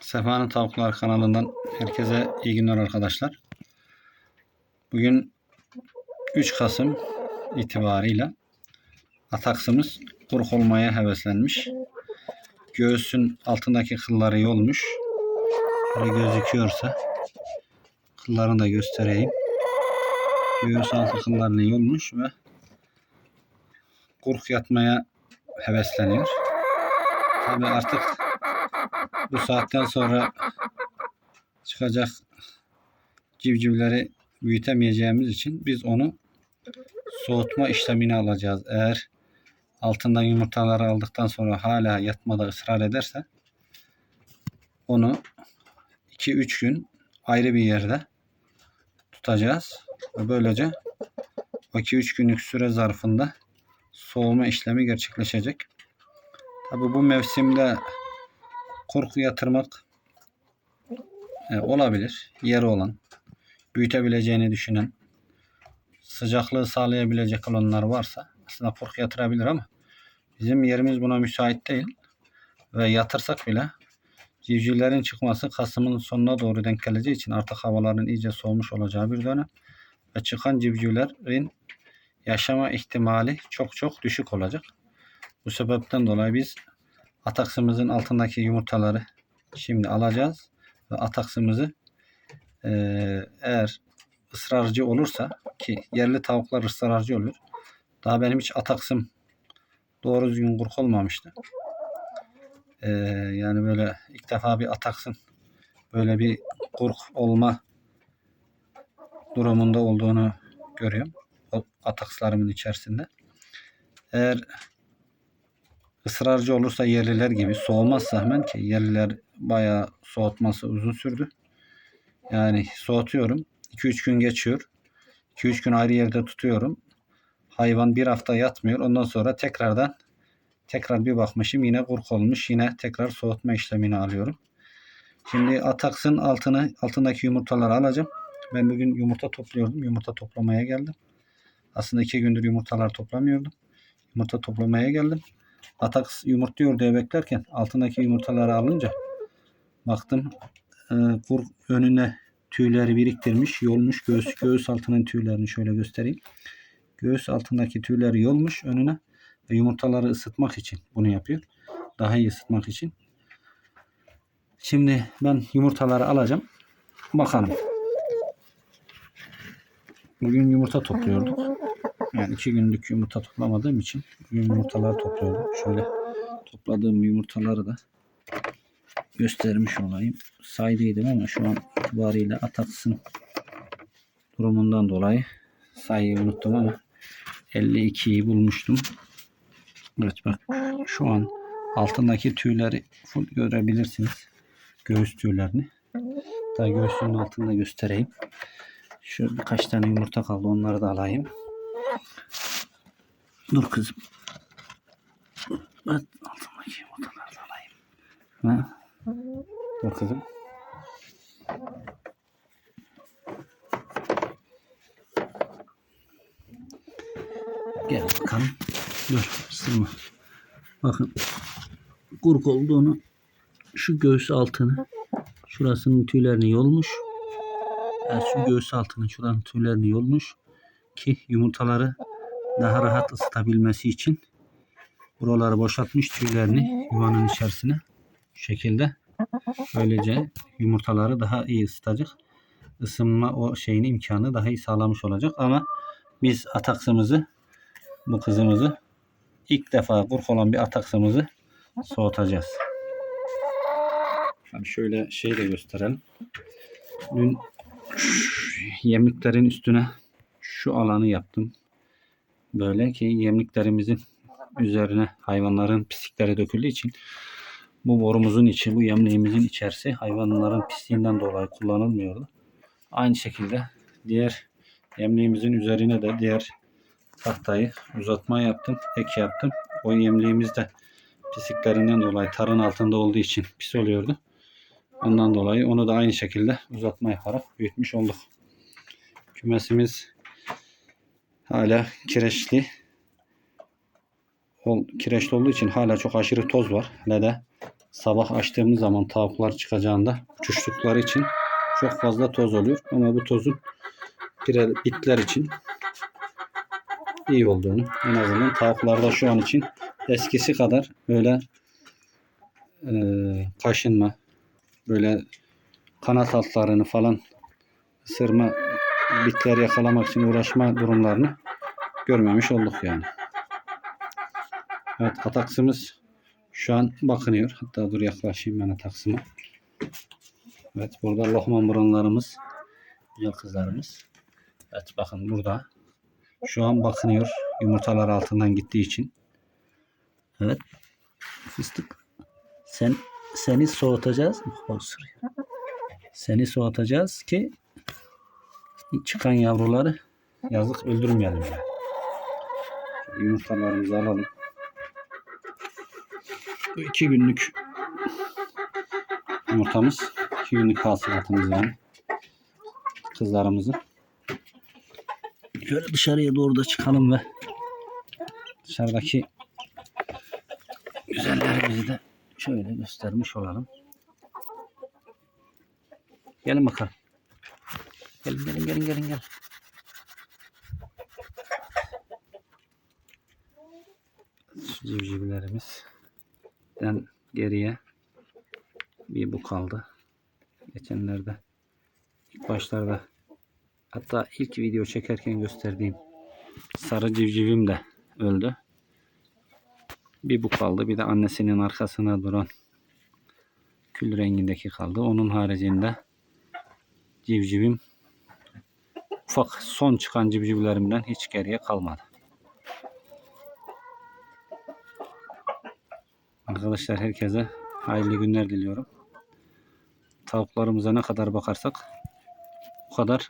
Sefa'nın Tavuklar kanalından herkese iyi günler arkadaşlar. Bugün 3 Kasım itibarıyla ataksımız kuruk olmaya heveslenmiş. Göğsün altındaki kılları yolmuş. Böyle gözüküyorsa kıllarını da göstereyim. Göğüs altı kıllarını yolmuş ve kuruk yatmaya hevesleniyor. Tabi artık bu saatten sonra çıkacak civcivleri büyütemeyeceğimiz için biz onu soğutma işlemini alacağız. Eğer altından yumurtaları aldıktan sonra hala yatmada ısrar ederse onu 2-3 gün ayrı bir yerde tutacağız. Ve böylece o 2-3 günlük süre zarfında soğuma işlemi gerçekleşecek. Tabi bu mevsimde korku yatırmak e, olabilir. Yeri olan, büyütebileceğini düşünen, sıcaklığı sağlayabilecek olanlar varsa aslında korku yatırabilir ama bizim yerimiz buna müsait değil. Ve yatırsak bile civcivlerin çıkması Kasım'ın sonuna doğru denk geleceği için artık havaların iyice soğumuş olacağı bir dönem. Ve çıkan civcivlerin yaşama ihtimali çok çok düşük olacak. Bu sebepten dolayı biz ataksımızın altındaki yumurtaları şimdi alacağız ve ataksımızı eee, eğer ısrarcı olursa ki yerli tavuklar ısrarcı olur. Daha benim hiç ataksım doğru düzgün kurk olmamıştı. Eee, yani böyle ilk defa bir ataksın böyle bir kurk olma durumunda olduğunu görüyorum. O atakslarımın içerisinde. Eğer ısrarcı olursa yerliler gibi soğumazsa hemen ki yerliler bayağı soğutması uzun sürdü. Yani soğutuyorum. 2-3 gün geçiyor. 2-3 gün ayrı yerde tutuyorum. Hayvan bir hafta yatmıyor. Ondan sonra tekrardan tekrar bir bakmışım yine kurk olmuş. Yine tekrar soğutma işlemini alıyorum. Şimdi ataksın altını altındaki yumurtaları alacağım. Ben bugün yumurta topluyordum. Yumurta toplamaya geldim. Aslında iki gündür yumurtalar toplamıyordum. Yumurta toplamaya geldim. Atak yumurtluyor diye beklerken altındaki yumurtaları alınca baktım e, kur önüne tüyleri biriktirmiş, yolmuş göğüs göğüs altının tüylerini şöyle göstereyim. Göğüs altındaki tüyleri yolmuş önüne ve yumurtaları ısıtmak için bunu yapıyor. Daha iyi ısıtmak için. Şimdi ben yumurtaları alacağım. Bakalım. Bugün yumurta topluyorduk. Yani iki günlük yumurta toplamadığım için bugün yumurtaları topluyordum. Şöyle topladığım yumurtaları da göstermiş olayım. Saydıydım ama şu an itibariyle ataksın durumundan dolayı sayıyı unuttum ama 52'yi bulmuştum. Evet bak şu an altındaki tüyleri full görebilirsiniz. Göğüs tüylerini. Daha göğsünün altında göstereyim. Şu birkaç tane yumurta kaldı onları da alayım. Dur kızım. Evet, altındaki yumurtaları da alayım. Ha? Dur kızım. Gel bakalım. Dur ısırma. Bakın kurk olduğunu şu göğüs altını şurasının tüylerini yolmuş. Yani şu göğüs altının şuranın tüylerini yolmuş ki yumurtaları daha rahat ısıtabilmesi için buraları boşaltmış tüylerini yuvanın içerisine şu şekilde böylece yumurtaları daha iyi ısıtacak ısınma o şeyin imkanı daha iyi sağlamış olacak ama biz ataksımızı bu kızımızı ilk defa kurk olan bir ataksımızı soğutacağız. Yani şöyle şey de gösterelim. Dün yemliklerin üstüne şu alanı yaptım. Böyle ki yemliklerimizin üzerine hayvanların pislikleri döküldüğü için bu borumuzun içi, bu yemliğimizin içerisi hayvanların pisliğinden dolayı kullanılmıyordu. Aynı şekilde diğer yemliğimizin üzerine de diğer tahtayı uzatma yaptım, ek yaptım. O yemliğimiz de pisliklerinden dolayı tarın altında olduğu için pis oluyordu. Ondan dolayı onu da aynı şekilde uzatma yaparak büyütmüş olduk. Kümesimiz hala kireçli. Ol, kireçli olduğu için hala çok aşırı toz var. Hele de sabah açtığımız zaman tavuklar çıkacağında uçuştukları için çok fazla toz oluyor. Ama bu tozun bitler için iyi olduğunu en azından tavuklarda şu an için eskisi kadar böyle e, kaşınma böyle kanat altlarını falan ısırma bitler yakalamak için uğraşma durumlarını görmemiş olduk yani. Evet ataksımız şu an bakınıyor. Hatta dur yaklaşayım ben ataksıma. Evet burada lohman burunlarımız güzel kızlarımız. Evet bakın burada. Şu an bakınıyor yumurtalar altından gittiği için. Evet. Fıstık. Sen seni soğutacağız. Seni soğutacağız ki çıkan yavruları yazık öldürmeyelim yani. Yumurtalarımızı alalım. Bu iki günlük yumurtamız. iki günlük hasılatımız yani. Kızlarımızın. Şöyle dışarıya doğru da çıkalım ve dışarıdaki güzellerimizi de şöyle göstermiş olalım. Gelin bakalım. Gelin gelin gelin gelin gel. Şu civcivlerimizden geriye bir bu kaldı. Geçenlerde ilk başlarda hatta ilk video çekerken gösterdiğim sarı civcivim de öldü. Bir bu kaldı. Bir de annesinin arkasına duran kül rengindeki kaldı. Onun haricinde civcivim ufak son çıkan civcivlerimden hiç geriye kalmadı. Arkadaşlar herkese hayırlı günler diliyorum. Tavuklarımıza ne kadar bakarsak o kadar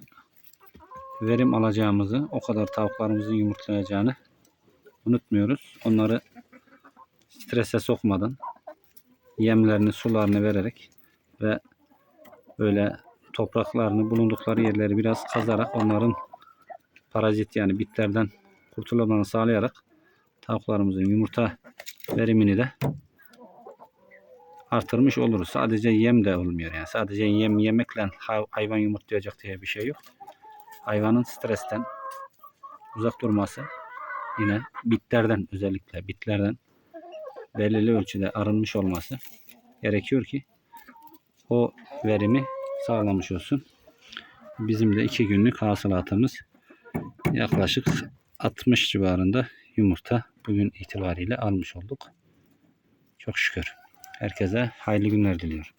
verim alacağımızı, o kadar tavuklarımızın yumurtlayacağını unutmuyoruz. Onları strese sokmadan yemlerini, sularını vererek ve böyle topraklarını, bulundukları yerleri biraz kazarak onların parazit yani bitlerden kurtulmalarını sağlayarak tavuklarımızın yumurta verimini de artırmış oluruz. Sadece yem de olmuyor yani. Sadece yem yemekle hay- hayvan yumurtlayacak diye bir şey yok. Hayvanın stresten uzak durması yine bitlerden özellikle bitlerden belirli ölçüde arınmış olması gerekiyor ki o verimi sağlamış olsun. Bizim de iki günlük hasılatımız yaklaşık 60 civarında yumurta bugün itibariyle almış olduk. Çok şükür. Herkese hayırlı günler diliyorum.